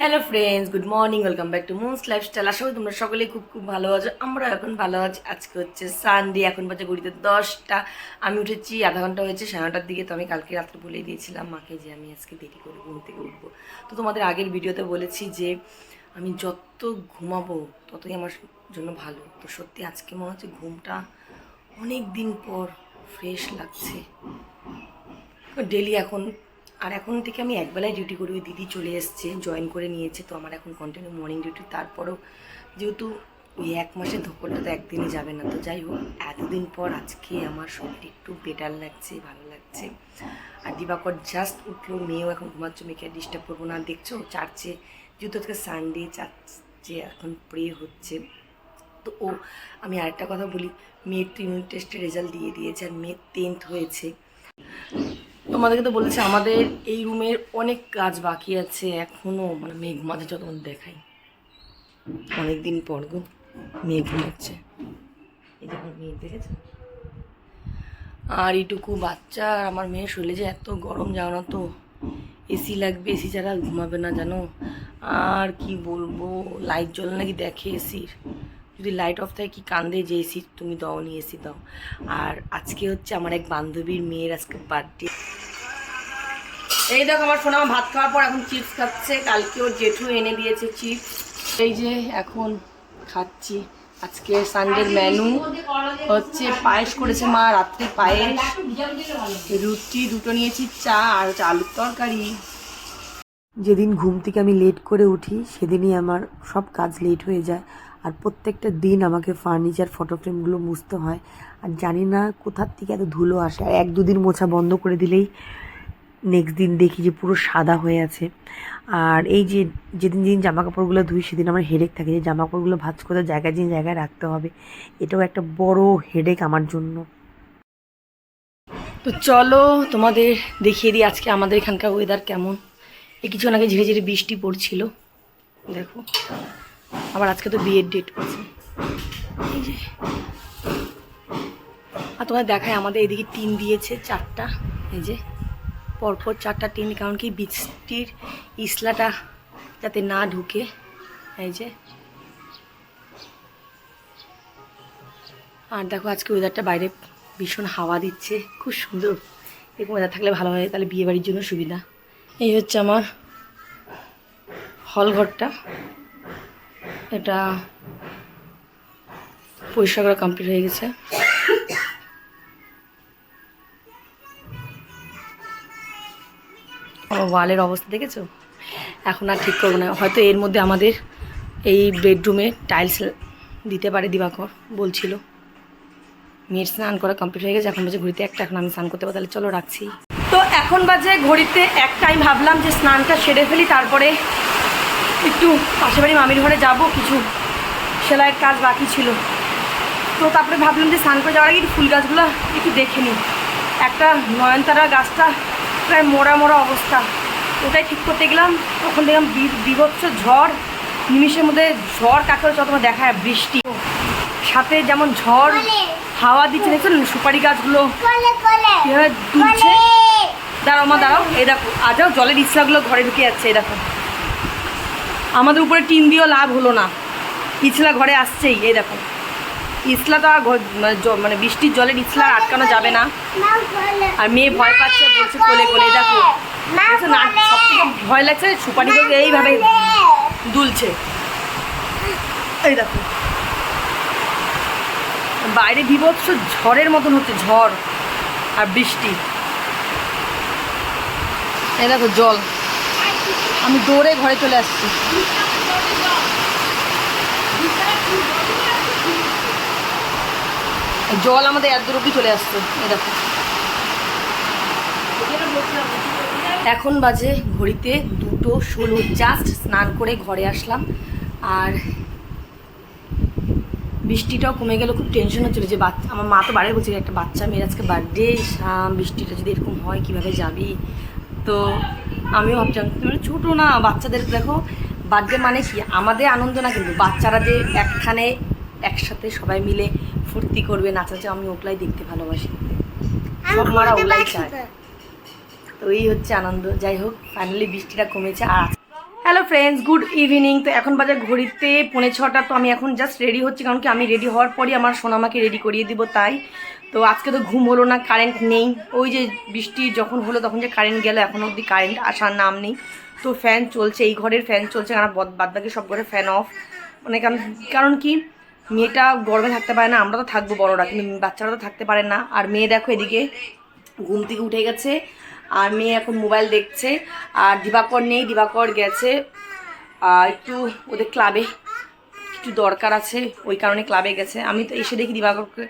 Hello friends good morning welcome back to Moon's lifestyle আশা করি তোমরা সকলেই খুব খুব ভালো আছো। আমরা এখন ভালো আছি। আজকে হচ্ছে সানডে এখন বাজে ঘড়িতে দশটা। আমি উঠেছি, আধা ঘণ্টা হয়েছে, সাড়ে নটার দিকে। তো আমি কালকে রাত্রে বলেই দিয়েছিলাম মাকে যে আমি আজকে দেরি করে ঘুম থেকে উঠবো। তো তোমাদের আগের ভিডিওতে বলেছি যে আমি যত ঘুমাবো, ততই আমার জন্য ভালো। তো সত্যি আজকে মনে হচ্ছে ঘুমটা অনেক দিন পর ফ্রেশ লাগছে। ডেলি এখন আর এখন থেকে আমি একবেলায় ডিউটি করি ওই দিদি চলে এসছে জয়েন করে নিয়েছে, তো আমার এখন কন্টিনিউ মর্নিং ডিউটি তারপরেও যেহেতু ওই এক মাসের ধকলটা তো একদিনই যাবে না, তো যাই হোক, এতদিন পর আজকে আমার শরীর একটু বেটার লাগছে, ভালো লাগছে। আর দিবাকর জাস্ট উঠল, মেয়েও এখন ঘুমাচ্ছে, মেয়েকে ডিস্টার্ব করব না। দেখছ চার্চে যেহেতু আজকে সানডে চার্চে এখন প্রে হচ্ছে। তো ও, আমি আরেকটা কথা বলি, মেয়ের তো ইউনিট টেস্টের রেজাল্ট দিয়ে দিয়েছে, আর মেয়ের টেন্থ হয়েছে। তোমাদেরকে তো বলেছি, আমাদের এই রুমের অনেক কাজ বাকি আছে এখনও। মানে মেঘ মাঝে যত দেখাই। অনেক দিন পর গো মেয়ে ঘুমাচ্ছে। এই যে আমার মেয়ে আর এইটুকু বাচ্চা আর আমার মেয়ে শরীরে যে এত গরম যাও না তো। এসি লাগবে, এসি ছাড়া ঘুমাবে না, জানো। আর কি বলব লাইট জ্বলে নাকি দেখে এসির। যদি লাইট অফ থাকে, কি কান্দে যে এসি তুমি দাও নি এসি দাও। আর আজকে হচ্ছে আমার এক বান্ধবীর মেয়ের আজকে বার্থডে এই দেখো, আমার ফোন আমার ভাত খাওয়ার পর এখন চিপস খাচ্ছে। কালকে ওর জেঠু এনে দিয়েছে চিপস এই যে এখন খাচ্ছি। আজকে সানডের মেনু হচ্ছে পায়েস করেছে মা, রাত্রে পায়েস। রুটি, দুটো নিয়েছি, চা আর হচ্ছে আলুর তরকারি। যেদিন ঘুম থেকে আমি লেট করে উঠি, সেদিনই আমার সব কাজ লেট হয়ে যায়। আর প্রত্যেকটা দিন আমাকে ফার্নিচার ফটো ফ্রেমগুলো মুছতে হয়। আর জানি না কোথার থেকে এত ধুলো আসে। আর এক দুদিন মোছা বন্ধ করে দিলেই নেক্সট দিন দেখি যে পুরো সাদা হয়ে আছে। আর এই যে যেদিন যেদিন জামা কাপড়গুলো ধুই, সেদিন আমার হেডেক থাকে। যে জামা কাপড়গুলো ভাজ করে জায়গায় যে জায়গায় রাখতে হবে, এটাও একটা বড় হেডেক আমার জন্য। তো চলো তোমাদের দেখিয়ে দিই আজকে আমাদের এখানকার ওয়েদার কেমন। এ কিছুক্ষণ আগে ঝিরে ঝিরে বৃষ্টি পড়ছিল। দেখো। আবার আজকে তো বিয়ের ডেট আছে। আর তোমার দেখায় আমাদের এদিকে টিন দিয়েছে চারটা। এই যে। পরপর চারটা টিন, কারণ কি বৃষ্টির ইসলাটা যাতে না ঢুকে। এই যে। আর দেখো আজকে ওয়েদারটা বাইরে ভীষণ হাওয়া দিচ্ছে, খুব সুন্দর। এরকম ওয়েদার থাকলে ভালো হয়, তাহলে বিয়ে বাড়ির জন্য সুবিধা। এই হচ্ছে আমার হল ঘরটা। এটা পরিষ্কার করা কমপ্লিট হয়ে গেছে। ওয়ালের অবস্থা দেখেছ? এখন আর ঠিক করব না। হয়তো এর মধ্যে আমাদের এই বেডরুমে টাইলস দিতে পারে দিবাকর, বলছিল। মেয়ের স্নান করা কমপ্লিট হয়ে গেছে, এখন বাজে ঘড়িতে একটা, এখন আমি স্নান করতে পারব। তাহলে চলো রাখছি। তো এখন বাজে ঘড়িতে একটা আমি ভাবলাম যে স্নানটা সেরে ফেলি, তারপরে একটু পাশে বাড়ি মামির ঘরে যাব কিছু সেলাইয়ের কাজ বাকি ছিল। তো তারপরে ভাবলাম যে স্নান করে যাওয়ার আগে একটু ফুল গাছগুলো একটু দেখে নিই। একটা নয়নতারা গাছটা প্রায় মোড়া মোড়া অবস্থা। ওটাই ঠিক করতে গেলাম তখন দেখলাম বিভৎস ঝড় নিমিষের মধ্যে ঝড় কাকে হচ্ছে তোমার দেখায় বৃষ্টি। সাথে যেমন ঝড় হাওয়া দিচ্ছে দেখছ সুপারি গাছগুলো? কীভাবে দাঁড়াও মা দাঁড়াও এই দেখো আজও জলের ইচ্ছাগুলো ঘরে ঢুকে যাচ্ছে এই দেখো। আমাদের উপরে টিন দিয়েও লাভ হলো না। ইছলা ঘরে আসছেই, এই দেখো। ইসলা তো আর মানে মানে বৃষ্টির জলের আর আটকানো যাবে না। আর মেয়ে ভয় পাচ্ছে, বলছে কোলে কোলে দেখো। না সব থেকে ভয় লাগছে সুপারিগুলো এইভাবে দুলছে। এই দেখো। বাইরে বিভৎস ঝড়ের মতন হচ্ছে, ঝড় আর বৃষ্টি। এই দেখো, জল। আমি দৌড়ে ঘরে চলে আসছি। জল আমাদের এত দূর অব্দি চলে আসছে দেখো। এখন বাজে ঘড়িতে দুটো ষোলো জাস্ট স্নান করে ঘরে আসলাম। আর বৃষ্টিটাও কমে গেল, খুব টেনশন হচ্ছিল যে বাচ্চা, আমার মা তো বাড়ি বলছে একটা বাচ্চা মেয়ের আজকে বার্থডে বৃষ্টিটা যদি এরকম হয়, কীভাবে যাবি? তো আমিও ভাবছিলাম তুমি ছোটো না বাচ্চাদের দেখো বার্থডে মানে কি? আমাদের আনন্দ না কিন্তু বাচ্চারা যে একখানে একসাথে সবাই মিলে ফুর্তি করবে নাচাচ্ছে আমি ওগুলাই দেখতে ভালোবাসি। সব মারা ওগুলাই চায়। তো। এই হচ্ছে আনন্দ যাই হোক ফাইনালি বৃষ্টিটা কমেছে আর হ্যালো ফ্রেন্ডস গুড ইভিনিং তো এখন বাজার ঘড়িতে পৌনে ছটা তো আমি এখন জাস্ট রেডি হচ্ছি কারণ কি আমি রেডি হওয়ার পরই আমার সোনামাকে রেডি করিয়ে দিব তাই তো আজকে তো ঘুম হলো না কারেন্ট নেই। ওই যে বৃষ্টি যখন হলো তখন যে কারেন্ট গেল, এখন অবধি কারেন্ট আসার নাম নেই। তো ফ্যান চলছে, এই ঘরের ফ্যান চলছে, কারণ বাদ বাকি সব ঘরে ফ্যান অফ মানে কারণ কারণ কি? মেয়েটা গরমে থাকতে পারে না, আমরা তো থাকব বড়রা, কিন্তু বাচ্চারা তো থাকতে পারে না। আর মেয়ে দেখো এদিকে, ঘুম থেকে উঠে গেছে, আর মেয়ে এখন মোবাইল দেখছে, আর দিবাকর নেই, দিবাকর গেছে। একটু ওদের ক্লাবে একটু দরকার আছে, ওই কারণে ক্লাবে গেছে। আমি তো এসে দেখি দিবাকরকে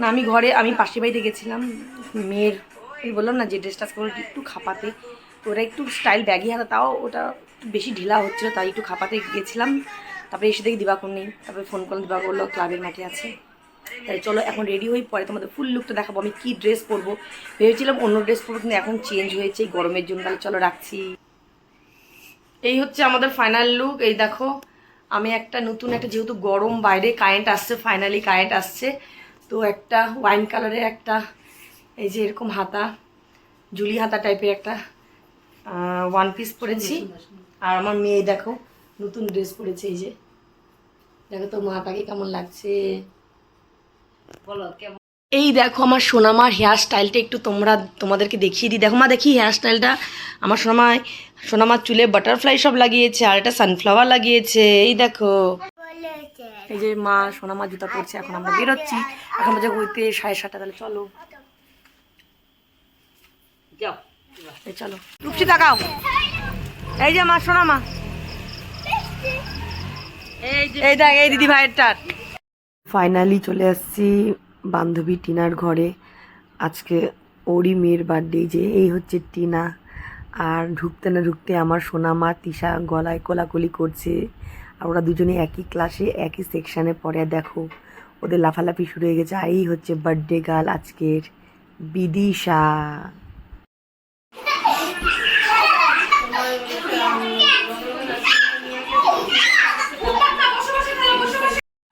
না, আমি ঘরে, আমি পাশের বাড়িতে গেছিলাম। মেয়ের ওই বললাম না যে ড্রেসটা করে একটু খাপাতে। তো ওটা একটু স্টাইল ব্যাগি হাতে, তাও ওটা বেশি ঢিলা হচ্ছিল, তাই একটু খাপাতে গেছিলাম। তারপরে এসে দেখি দিবাকর নেই তারপরে ফোন করলাম দিবাকর বলল, ক্লাবের মাঠে আছে। তাই চলো, এখন রেডি হই, পরে তোমাদের ফুল লুকটা দেখাবো, আমি কি ড্রেস পরবো। ভেবেছিলাম অন্য ড্রেস পরবো, কিন্তু এখন চেঞ্জ হয়েছে গরমের জন্য। তাহলে চলো, রাখছি। এই হচ্ছে আমাদের ফাইনাল লুক এই দেখো, আমি একটা নতুন, একটা যেহেতু গরম বাইরে কারেন্ট আসছে ফাইনালি কারেন্ট আসছে। তো একটা ওয়াইন কালারের একটা এই যে এরকম হাতা জুলি হাতা টাইপের একটা ওয়ান পিস পরেছি। আর আমার মেয়ে দেখো নতুন ড্রেস পরেছে এই যে। দেখো তো মাটাকে কেমন লাগছে? বলো কেমন? এই দেখো আমার সোনামার হেয়ার স্টাইলটা একটু তোমরা তোমাদেরকে দেখিয়ে দিই। দেখো মা দেখি হেয়ার স্টাইলটা আমার সোনামায় সোনামার চুলে বাটারফ্লাই সব লাগিয়েছে আর এটা সানফ্লাওয়ার লাগিয়েছে। এই দেখো। এই যে মা সোনামা জুতা পরছে এখন আমরা বেরোচ্ছি। এখন বাজে হইতে সাড়ে সাতটা তাহলে চলো। এই চলো। রূপসি তাকাও। এই যে মা সোনামা এই দেখ এই দিদি ভাইয়েরটার। ফাইনালি চলে আসছি বান্ধবী টিনার ঘরে। আজকে ওরই মেয়ের বার্থডে যে এই হচ্ছে টিনা। আর ঢুকতে না ঢুকতে আমার সোনা মা তিশা গলায় কোলাকুলি করছে। আর ওরা দুজনে একই ক্লাসে একই সেকশানে পড়ে, দেখো। ওদের লাফালাফি শুরু হয়ে গেছে। আর এই হচ্ছে বার্থডে গার্ল আজকের বিদিশা।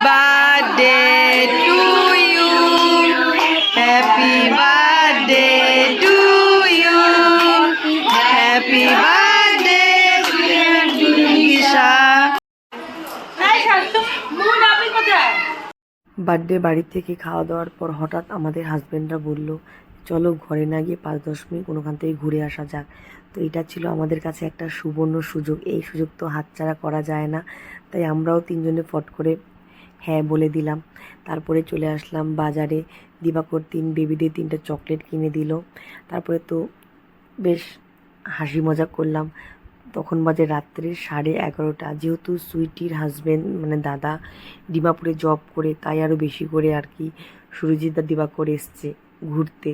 Birthday বার্থডে বাড়ি থেকে খাওয়া দাওয়ার পর হঠাৎ আমাদের হাজব্যান্ডরা বলল, চলো ঘরে না গিয়ে পাঁচ দশ মিনিট কোনোখান থেকে ঘুরে আসা যাক। তো এটা ছিল আমাদের কাছে একটা সুবর্ণ সুযোগ। এই সুযোগ তো হাতছাড়া করা যায় না। তাই আমরাও তিনজনে ফট করে হ্যাঁ বলে দিলাম। তারপরে চলে আসলাম বাজারে। দিবাকর তিন বেবিদের তিনটা চকলেট কিনে দিল। তারপরে তো বেশ হাসি মজা করলাম। তখন বাজে রাত্রে সাড়ে এগারোটা। যেহেতু সুইটির হাজবেন্ড মানে দাদা ডিমাপুরে জব করে, তাই আরও বেশি করে আর কি সুরজিৎ দিবাকর এসছে ঘুরতে।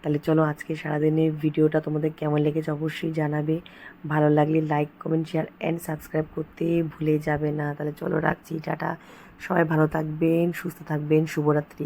তাহলে চলো আজকে সারাদিনের ভিডিওটা তোমাদের কেমন লেগেছে অবশ্যই জানাবে। ভালো লাগলে like comment share and subscribe করতে ভুলে যাবে না। তাহলে চলো রাখছি, টাটা। সবাই ভালো থাকবেন, সুস্থ থাকবেন, শুভরাত্রি।